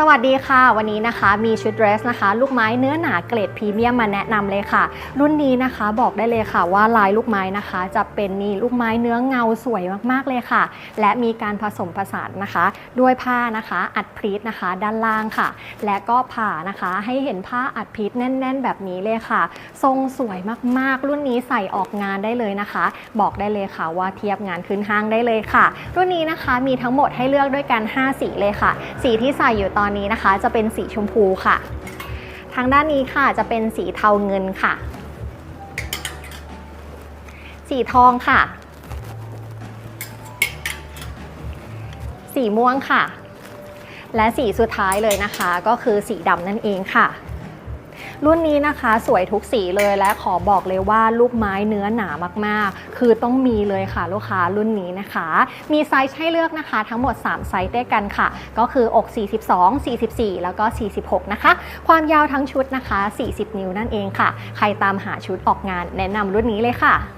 สวัสดีค่ะ วันนี้นะคะมีชุดเดรสนะคะ ลูกไม้เนื้อหนาเกรดพรีเมียมมาแนะนำเลยค่ะ รุ่นนี้นะคะบอกได้เลยค่ะว่าลายลูกไม้นะคะ จะเป็นนี่ลูกไม้เนื้อเงาสวยมากๆเลยค่ะ และมีการผสมผสานนะคะ ด้วยผ้านะคะ อัดพรีทนะคะ ด้านล่างค่ะ และก็ผ่านะคะให้เห็นผ้าอัดพรีทแน่น ๆ แบบนี้เลยค่ะ ทรงสวยมากๆ รุ่นนี้ใส่ออกงานได้เลยนะคะ บอกได้เลยค่ะว่าเทียบงานขึ้นห้างได้เลยค่ะ รุ่นนี้นะคะมีทั้งหมดให้เลือกด้วยกัน 5 สีเลยค่ะ สีที่ใส่อยู่ตอนอนนี้นะคะ จะเป็นสีชมพูค่ะ ทางด้านนี้ค่ะจะเป็นสีเทาเงินค่ะ สีทองค่ะ สีม่วงค่ะ และสีสุดท้ายเลยนะคะ ก็คือสีดำนั่นเองค่ะ รุ่นนี้นะคะสวยทุกสีเลยและขอบอกเลยว่าลูกไม้เนื้อหนามากๆ คือต้องมีเลยค่ะลูกค้ารุ่นนี้นะคะ มีไซส์ให้เลือกนะคะ ทั้งหมด 3 ไซส์ด้วยกันค่ะ ก็คืออก 42 44 แล้วก็ 46 นะคะ ความยาวทั้งชุดนะคะ 40 นิ้วนั่นเองค่ะ ใครตามหาชุดออกงานแนะนำรุ่นนี้เลยค่ะ